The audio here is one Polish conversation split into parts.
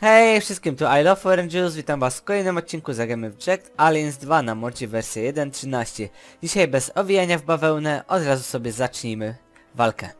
Hej wszystkim, tu I Love Orange Juice, witam was w kolejnym odcinku Zagramy w Jack Aliens 2 na modzie wersji 1.13. Dzisiaj bez owijania w bawełnę, od razu sobie zacznijmy walkę.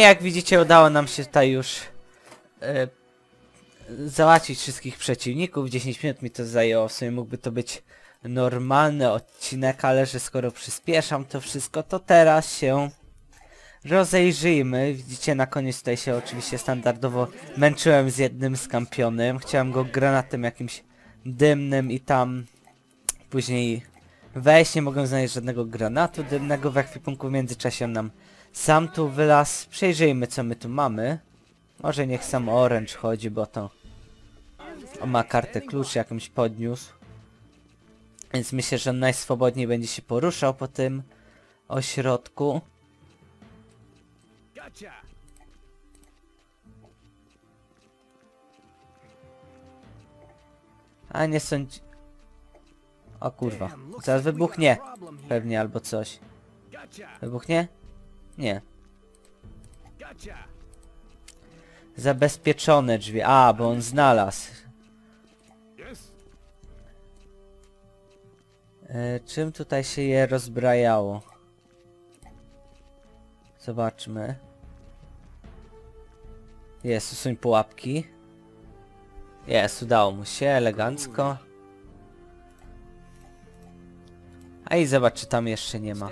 Jak widzicie udało nam się tutaj już e, załatwić wszystkich przeciwników. 10 minut mi to zajęło, w sumie mógłby to być normalny odcinek, ale że skoro przyspieszam to wszystko, to teraz się rozejrzyjmy. Widzicie, na koniec tutaj się oczywiście standardowo męczyłem z jednym skampionym. Chciałem go granatem jakimś dymnym i tam później wejść. Nie mogłem znaleźć żadnego granatu dymnego w ekwipunku. W międzyczasie nam sam tu wylazł. Przejrzyjmy, co my tu mamy. Może niech sam Orange chodzi, bo to on ma kartę klucz jakąś podniósł. Więc myślę, że on najswobodniej będzie się poruszał po tym ośrodku. A nie sądzi... O kurwa. Zaraz wybuchnie. Pewnie albo coś. Wybuchnie? Nie. Zabezpieczone drzwi. A, bo on znalazł. E, czym tutaj się je rozbrajało? Zobaczmy. Jest, usuń pułapki. Jest, udało mu się, elegancko. A i zobacz, czy tam jeszcze nie ma.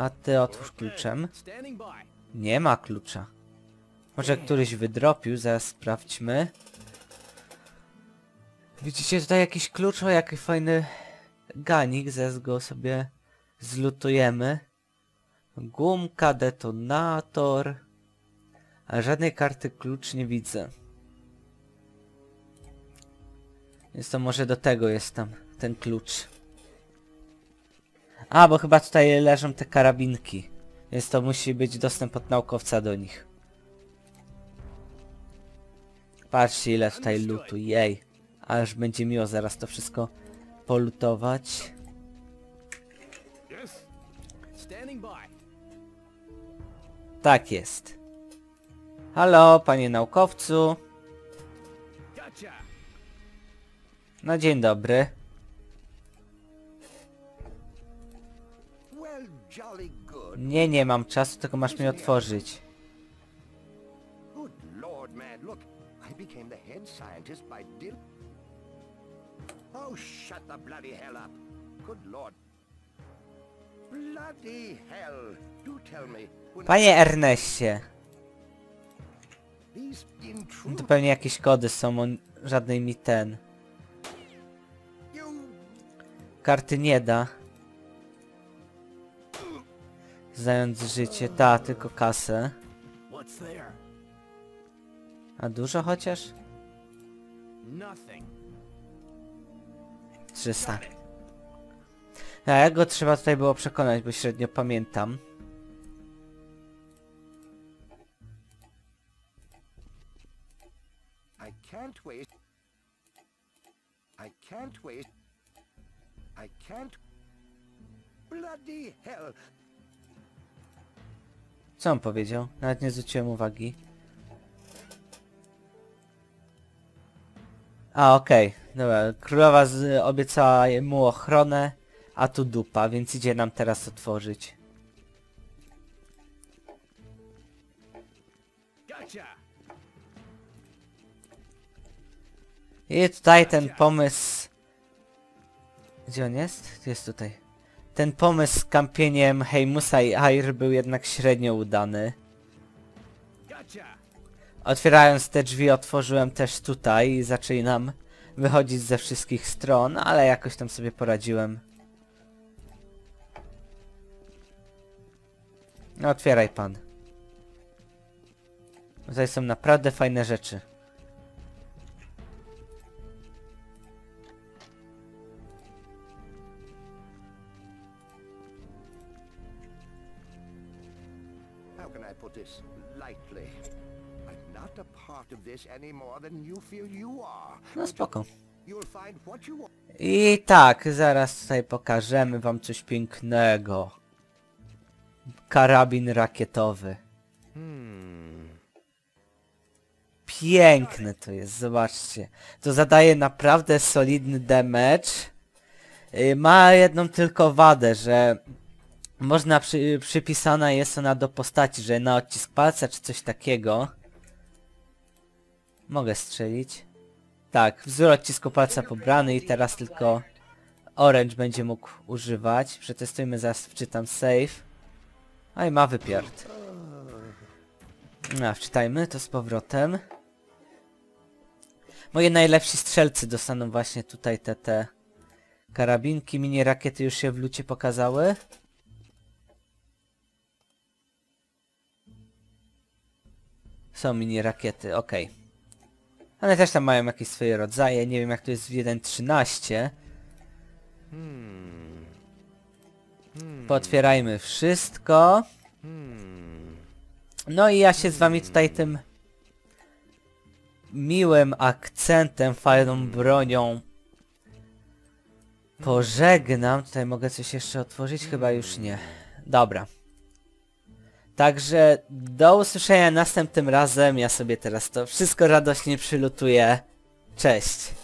A ty otwórz kluczem. Nie ma klucza. Może któryś wydropił, zaraz sprawdźmy. Widzicie tutaj jakiś klucz, o jaki fajny ganik, zaraz go sobie zlutujemy. Gumka, detonator. A żadnej karty klucz nie widzę. Więc to może do tego jest tam ten klucz. A, bo chyba tutaj leżą te karabinki. Więc to musi być dostęp od naukowca do nich. Patrzcie ile tutaj lutu, jej. Ależ będzie miło zaraz to wszystko polutować. Tak jest. Halo, panie naukowcu. No dzień dobry. Nie, nie mam czasu, tylko masz mi otworzyć. Oh, shut the bloody hell up. Good lord. Bloody hell. Do tell me. When Panie Erneście. to pewnie jakieś kody są, on żadnej mi ten. Karty nie da. Zając życie, ta, tylko kasę. A dużo chociaż? Nothing. 300. A jak go trzeba tutaj było przekonać, bo średnio pamiętam. Co on powiedział? Nawet nie zwróciłem uwagi. A, okej. Dobra, królowa z, obiecała mu ochronę, a tu dupa, więc idzie nam teraz otworzyć. I tutaj ten pomysł... Gdzie on jest? Jest tutaj. Ten pomysł z kampieniem Heimusa i Air był jednak średnio udany. Otwierając te drzwi otworzyłem też tutaj i zaczęli nam wychodzić ze wszystkich stron, ale jakoś tam sobie poradziłem. No otwieraj pan. Tutaj są naprawdę fajne rzeczy. Can I put this lightly? I'm not a part of this any more than you feel you are. No spoko. You'll find what you want. I tak, zaraz tutaj pokażemy wam coś pięknego. Karabin rakietowy. Piękne to jest, zobaczcie. To zadaje naprawdę solidny damage. Y, Ma jedną tylko wadę, że Można przy, przypisana jest ona do postaci, że na odcisk palca czy coś takiego. Mogę strzelić. Tak, wzór odcisku palca pobrany i teraz tylko Orange będzie mógł używać. Przetestujmy, zaraz wczytam save. A i ma wypierd. A, wczytajmy to z powrotem. Moje najlepsi strzelcy dostaną właśnie tutaj te te karabinki. Mini rakiety już się w lucie pokazały. Są mini rakiety, okej. One też tam mają jakieś swoje rodzaje. Nie wiem jak to jest w 1.13. Potwierajmy wszystko. No i ja się z wami tutaj tym miłym akcentem, fajną bronią pożegnam. Tutaj mogę coś jeszcze otworzyć? Chyba już nie. Dobra. Także do usłyszenia następnym razem. Ja sobie teraz to wszystko radośnie przylutuję. Cześć.